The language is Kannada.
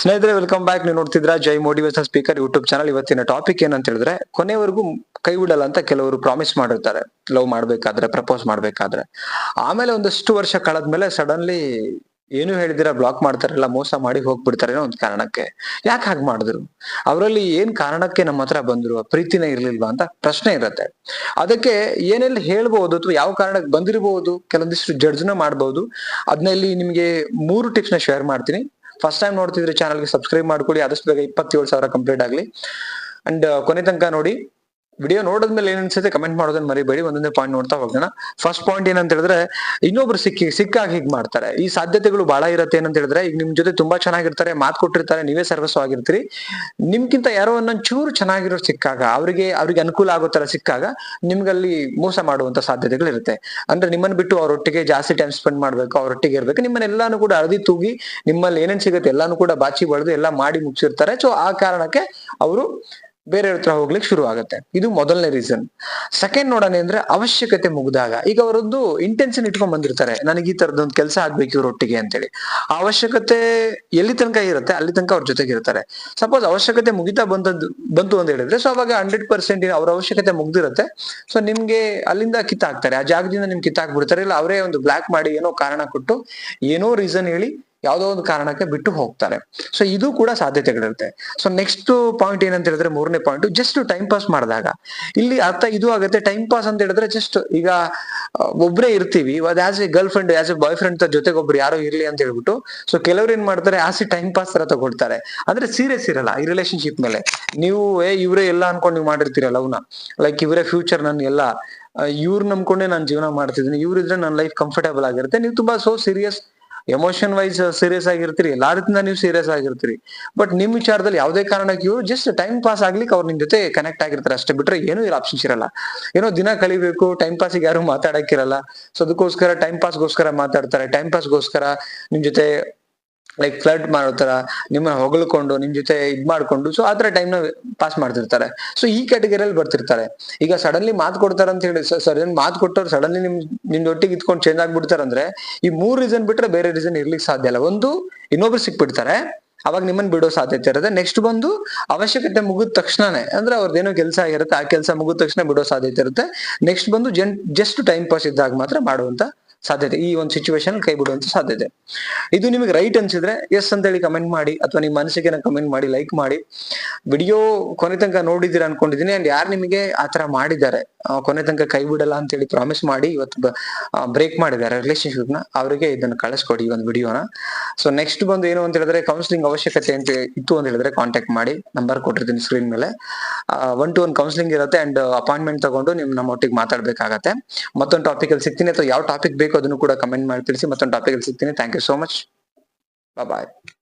ಸ್ನೇಹಿತರೆ ವೆಲ್ಕಮ್ ಬ್ಯಾಕ್ ನೀವು ನೋಡ್ತಿದ್ರ Jai motivation speaker YouTube channel ಇವತ್ತಿನ ಟಾಪಿಕ್ ಏನಂತ ಹೇಳಿದ್ರೆ, ಕೊನೆವರೆಗೂ ಕೈ ಬಿಡಲ್ಲ ಅಂತ ಕೆಲವರು ಪ್ರಾಮಿಸ್ ಮಾಡಿರ್ತಾರೆ. ಲವ್ ಮಾಡ್ಬೇಕಾದ್ರೆ ಪ್ರಪೋಸ್ ಮಾಡ್ಬೇಕಾದ್ರೆ. ಆಮೇಲೆ ಒಂದಷ್ಟು ವರ್ಷ ಕಳೆದ್ಮೇಲೆ ಸಡನ್ಲಿ ಏನು ಹೇಳಿದಿರಾ ಬ್ಲಾಕ್ ಮಾಡ್ತಾರಲ್ಲ ಮೋಸ ಮಾಡಿ ಹೋಗ್ಬಿಡ್ತಾರೆ ಅನ್ನೋ ಒಂದು ಕಾರಣಕ್ಕೆ. ಯಾಕೆ ಹಾಗೆ ಮಾಡಿದ್ರು? ಅವರಲ್ಲಿ ಏನ್ ಕಾರಣಕ್ಕೆ ನಮ್ಮ ಹತ್ರ ಬಂದ್ರು? ಪ್ರೀತಿನೇ ಇರ್ಲಿಲ್ವಾ ಅಂತ ಪ್ರಶ್ನೆ ಇರತ್ತೆ. ಅದಕ್ಕೆ ಏನೆಲ್ಲ ಹೇಳ್ಬಹುದು ಅಥವಾ ಯಾವ ಕಾರಣಕ್ಕೆ ಬಂದಿರಬಹುದು ಕೆಲವೊಂದಿಷ್ಟು ಜಡ್ಜ್ನ ಮಾಡ್ಬಹುದು ಅದನ್ನ ಇಲ್ಲಿ ನಿಮ್ಗೆ ಮೂರು ಟಿಪ್ಸ್ನ ಶೇರ್ ಮಾಡ್ತೀನಿ. ಫಸ್ಟ್ ಟೈಮ್ ನೋಡ್ತಿದ್ರೆ ಚಾನಲ್ಗೆ ಸಬ್ಸ್ಕ್ರೈಬ್ ಮಾಡ್ಕೊಳ್ಳಿ. ಆದಷ್ಟು ಬೇಗ ಇಪ್ಪತ್ತೇಳು ಸಾವಿರ ಕಂಪ್ಲೀಟ್ ಆಗಲಿ. ಅಂಡ್ ಕೊನೆ ತನಕ ನೋಡಿ ವಿಡಿಯೋ ನೋಡಿದ್ಮೇಲೆ ಏನ್ ಅನ್ಸುತ್ತೆ? ಕಮೆಂಟ್ ಮಾಡೋದನ್ನ ಮರಿಬೇಡಿ, ಒಂದೊಂದೇ ಪಾಯಿಂಟ್ ನೋಡ್ತಾ ಹೋಗೋಣ. ಫಸ್ಟ್ ಪಾಯಿಂಟ್ ಏನಂತ ಹೇಳಿದ್ರೆ, ಇನ್ನೊಬ್ರು ಸಿಕ್ಕಿ, ಸಿಕ್ಕಾಗ ಹೀಗ್ ಮಾಡ್ತಾರೆ. ಈ ಸಾಧ್ಯತೆಗಳು ಬಹಳ ಇರುತ್ತೆ ಏನಂತ ಹೇಳಿದ್ರೆ, ಈಗ ನಿಮ್ ಜೊತೆ ತುಂಬಾ ಚೆನ್ನಾಗಿರ್ತಾರೆ, ಮಾತು ಕೊಟ್ಟಿರ್ತಾರೆ, ನೀವೇ ಸರ್ವಸ್ವಾಗಿರ್ತೀರಿ ನಿಮ್ಗಿಂತ ಯಾರೋ ಒಂದೊಂದ್ ಚೂರು ಚೆನ್ನಾಗಿರೋ ಸಿಕ್ಕಾಗ, ಅವರಿಗೆ, ಅವ್ರಿಗೆ ಅನುಕೂಲ ಆಗೋ ತರ ಸಿಕ್ಕಾಗ, ನಿಮ್ಗಲ್ಲಿ ಮೋಸ ಮಾಡುವಂತ ಸಾಧ್ಯತೆಗಳು ಇರುತ್ತೆ. ಅಂದ್ರೆ ನಿಮ್ಮನ್ನ ಬಿಟ್ಟು ಅವರೊಟ್ಟಿಗೆ ಜಾಸ್ತಿ ಟೈಮ್ ಸ್ಪೆಂಡ್ ಮಾಡ್ಬೇಕು, ಅವರೊಟ್ಟಿಗೆ ಇರ್ಬೇಕು, ನಿಮ್ಮನ್ನೆಲ್ಲಾನು ಕೂಡ ಅಳದಿ ತೂಗಿ, ನಿಮ್ಮಲ್ಲಿ ಏನೇನ್ ಸಿಗುತ್ತೆ ಎಲ್ಲಾನು ಕೂಡ ಬಾಚಿ ಬಳ್ದು ಎಲ್ಲ ಮಾಡಿ ಮುಗಿಸಿರ್ತಾರೆ. ಸೊ ಆ ಕಾರಣಕ್ಕೆ ಅವರು ಬೇರೆ ಹತ್ರ ಹೋಗ್ಲಿಕ್ಕೆ ಶುರು ಆಗುತ್ತೆ. ಇದು ಮೊದಲನೇ ರೀಸನ್ ಸೆಕೆಂಡ್ ನೋಡೋಣ ಅಂದ್ರೆ ಅವಶ್ಯಕತೆ ಮುಗಿದಾಗ, ಈಗ ಅವರೊಂದು ಇಂಟೆನ್ಷನ್ ಇಟ್ಕೊಂಡ್ ಬಂದಿರ್ತಾರೆ, ನನಗೆ ಈ ತರದೊಂದು ಕೆಲಸ ಆಗ್ಬೇಕು ಇವ್ರೊಟ್ಟಿಗೆ ಅಂತೇಳಿ. ಅವಶ್ಯಕತೆ ಎಲ್ಲಿ ತನಕ ಇರುತ್ತೆ, ಅಲ್ಲಿ ತನಕ ಅವ್ರ ಜೊತೆಗೆ ಇರ್ತಾರೆ. ಸಪೋಸ್ ಅವಶ್ಯಕತೆ ಮುಗಿತಾ ಬಂದದ್ದು ಬಂತು ಅಂತ ಹೇಳಿದ್ರೆ ಸೊ ಅವಾಗ ಹಂಡ್ರೆಡ್ ಪರ್ಸೆಂಟ್ ಅವ್ರ ಅವಶ್ಯಕತೆ ಮುಗ್ದಿರುತ್ತೆ. ಸೊ ನಿಮ್ಗೆ ಅಲ್ಲಿಂದ ಕಿತ್ತಾಕ್ತಾರೆ. ಆ ಜಾಗದಿಂದ ನಿಮ್ಗೆ ಕಿತ್ತಾಕ್ಬಿಡ್ತಾರೆ. ಇಲ್ಲ, ಅವರೇ ಒಂದು ಬ್ಲಾಕ್ ಮಾಡಿ ಏನೋ ಕಾರಣ ಕೊಟ್ಟು ಏನೋ ರೀಸನ್ ಹೇಳಿ ಯಾವುದೋ ಒಂದು ಕಾರಣಕ್ಕೆ ಬಿಟ್ಟು ಹೋಗ್ತಾರೆ. ಸೊ ಇದು ಕೂಡ ಸಾಧ್ಯತೆಗಳಿರುತ್ತೆ. ಸೊ ನೆಕ್ಸ್ಟ್ ಪಾಯಿಂಟ್ ಏನಂತ ಹೇಳಿದ್ರೆ ಮೂರನೇ ಪಾಯಿಂಟ್ ಜಸ್ಟ್ ಟೈಮ್ ಪಾಸ್ ಮಾಡಿದಾಗ. ಇಲ್ಲಿ ಅರ್ಥ ಇದು ಆಗುತ್ತೆ ಟೈಮ್ ಪಾಸ್ ಅಂತ ಹೇಳಿದ್ರೆ ಜಸ್ಟ್ ಈಗ ಒಬ್ರೇ ಇರ್ತೀವಿ. As a girlfriend as a boyfriend ಜೊತೆಗೆ ಒಬ್ರು ಯಾರೋ ಇರ್ಲಿ ಅಂತ ಹೇಳ್ಬಿಟ್ಟು ಸೊ ಕೆಲವ್ರು ಏನ್ ಮಾಡ್ತಾರೆ ಆಸ್ ಎ ಟೈಮ್ ಪಾಸ್ ತರ ತಗೊಳ್ತಾರೆ. ಅಂದ್ರೆ ಸೀರಿಯಸ್ ಇರಲ್ಲ ಈ ರಿಲೇಶನ್ಶಿಪ್ ಮೇಲೆ. ನೀವು, ಏ, ಇವರೇ ಎಲ್ಲ ಅನ್ಕೊಂಡು ನೀವು ಮಾಡಿರ್ತೀರ ಲವ್ನ? ಲೈಕ್ ಇವರೇ ಫ್ಯೂಚರ್ ನನ್ ಎಲ್ಲ ಇವ್ರು ನಂಬ್ಕೊಂಡೆ ನಾನು ಜೀವನ ಮಾಡ್ತಿದ್ದೀನಿ. ಇವ್ರಿದ್ರೆ ನನ್ನ ಲೈಫ್ ಕಂಫರ್ಟೇಬಲ್ ಆಗಿರುತ್ತೆ. ನೀವು ತುಂಬಾ so serious emotion wise serious ಆಗಿರ್ತೀರಿ ಎಲ್ಲಾ ರೀತಿಯಿಂದ ನೀವು ಸೀರಿಯಸ್ ಆಗಿರ್ತೀರಿ. ಬಟ್ ನಿಮ್ ವಿಚಾರದಲ್ಲಿ ಯಾವುದೇ ಕಾರಣಕ್ಕೆ ಇವರು ಜಸ್ಟ್ ಟೈಮ್ ಪಾಸ್ ಆಗ್ಲಿಕ್ಕೆ ಅವ್ರ ನಿಮ್ ಜೊತೆ ಕನೆಕ್ಟ್ ಆಗಿರ್ತಾರೆ. ಅಷ್ಟೇ ಬಿಟ್ರೆ ಏನೂ ಇಲ್ಲ ಆಪ್ಷನ್ಸ್ ಇರಲ್ಲ. ಏನೋ ದಿನ ಕಳಿಬೇಕು ಟೈಮ್ ಪಾಸಿಗೆ ಯಾರು ಮಾತಾಡಕ್ಕಿರಲ್ಲ. ಸೊ ಅದಕ್ಕೋಸ್ಕರ ಟೈಮ್ ಪಾಸ್ಗೋಸ್ಕರ ಮಾತಾಡ್ತಾರೆ ಟೈಮ್ ಪಾಸ್ಗೋಸ್ಕರ ನಿಮ್ ಜೊತೆ ಲೈಕ್ ಫ್ಲರ್ಟ್ ಮಾಡೋತರ ನಿಮ್ಮನ್ನ ಹೊಗಳ್ಕೊಂಡು, ನಿಮ್ ಜೊತೆ ಇದ್ ಮಾಡ್ಕೊಂಡು ಸೊ ಆತರ ಟೈಮ್ನ ಪಾಸ್ ಮಾಡ್ತಿರ್ತಾರೆ. ಸೊ ಈ ಕ್ಯಾಟಗರಿಯಲ್ಲಿ ಬರ್ತಿರ್ತಾರೆ. ಈಗ ಸಡನ್ಲಿ ಮಾತು ಕೊಡ್ತಾರೆ ಅಂತ ಹೇಳಿ ಸಡನ್ ಮಾತು ಕೊಟ್ಟವ್ರು ಸಡನ್ಲಿ ನಿಮ್ ನಿಮ್ ಒಟ್ಟಿಗೆ ಇದ್ಕೊಂಡು ಚೇಂಜ್ ಆಗ್ಬಿಡ್ತಾರೆ ಅಂದ್ರೆ, ಈ ಮೂರ್ ರೀಸನ್ ಬಿಟ್ರೆ ಬೇರೆ ರೀಸನ್ ಇರ್ಲಿಕ್ಕೆ ಸಾಧ್ಯ ಇಲ್ಲ. ಒಂದು, ಇನ್ನೊಬ್ರು ಸಿಕ್ಬಿಡ್ತಾರೆ, ಅವಾಗ ನಿಮ್ಮನ್ನ ಬಿಡೋ ಸಾಧ್ಯತೆ ಇರುತ್ತೆ. ನೆಕ್ಸ್ಟ್ ಬಂದು, ಅವಶ್ಯಕತೆ ಮುಗಿದ ತಕ್ಷಣನೇ, ಅಂದ್ರೆ ಅವ್ರದ್ದೇನೋ ಕೆಲಸ ಆಗಿರುತ್ತೆ, ಆ ಕೆಲಸ ಮುಗಿದ ತಕ್ಷಣ ಬಿಡೋ ಸಾಧ್ಯತೆ ಇರುತ್ತೆ. ನೆಕ್ಸ್ಟ್ ಬಂದು ಜನ್ ಜಸ್ಟ್ ಟೈಮ್ ಪಾಸ್ ಇದ್ದಾಗ ಮಾತ್ರ ಮಾಡುವಂತ ಸಾಧ್ಯತೆ. ಈ ಒಂದು ಸಿಚುವೇಶನ್ ಕೈ ಬಿಡುವಂತ ಸಾಧ್ಯತೆ. ಇದು ನಿಮಗೆ ರೈಟ್ ಅನ್ಸಿದ್ರೆ ಎಸ್ ಅಂತ ಹೇಳಿ ಕಮೆಂಟ್ ಮಾಡಿ ಅಥವಾ ನಿಮ್ಮ ಮನಸ್ಸಿಗೆ ಕಮೆಂಟ್ ಮಾಡಿ ಲೈಕ್ ಮಾಡಿ. ವಿಡಿಯೋ ಕೊನೆ ತನಕ ನೋಡಿದಿರ ಅನ್ಕೊಂಡಿದೀನಿ ಅಂಡ್ ಯಾರು ನಿಮಗೆ ಆತರ ಮಾಡಿದ್ದಾರೆ ಆ, ಕೊನೆ ತನಕ ಕೈ ಬಿಡಲ್ಲ ಅಂತ ಹೇಳಿ ಪ್ರಾಮಿಸ್ ಮಾಡಿ ಇವತ್ತು ಬ್ರೇಕ್ ಮಾಡಿದ್ದಾರೆ ರಿಲೇಶನ್ಶಿಪ್ನ ಅವರಿಗೆ ಇದನ್ನ ಕಳಿಸ್ಕೊಡಿ ಈ ಒಂದು ವಿಡಿಯೋನ ಸೊ ನೆಕ್ಸ್ಟ್ ಬಂದು ಏನು ಅಂತ ಹೇಳಿದ್ರೆ ಕೌನ್ಸಿಲಿಂಗ್ ಅವಶ್ಯಕತೆ ಅಂತ ಇತ್ತು ಅಂತ ಹೇಳಿದ್ರೆ ಕಾಂಟ್ಯಾಕ್ಟ್ ಮಾಡಿ ನಂಬರ್ ಕೊಟ್ಟಿರ್ತೀನಿ ಸ್ಕ್ರೀನ್ ಮೇಲೆ. ಒನ್ ಟು ಒನ್ ಕೌನ್ಸಿಲಿಂಗ್ ಇರುತ್ತೆ ಅಂಡ್ ಅಪಾಯಿಂಟ್ಮೆಂಟ್ ತಗೊಂಡು ನಿಮ್ ನಮ್ಮ ಒಟ್ಟಿಗೆ ಮಾತಾಡ್ಬೇಕಾಗತ್ತೆ. ಮತ್ತೊಂದು ಟಾಪಿಕ್ ಅಲ್ಲಿ ಸಿಗ್ತೀನಿ ಅಥವಾ ಯಾವ ಟಾಪಿಕ್ ಬೇಕು ಅದನ್ನು ಕೂಡ ಕಮೆಂಟ್ ಮಾಡಿ ತಿಳಿಸಿ ಮತ್ತೊಂದು ಟಾಪಿಕ್ ಸಿಗ್ತೀನಿ. Thank you so much bye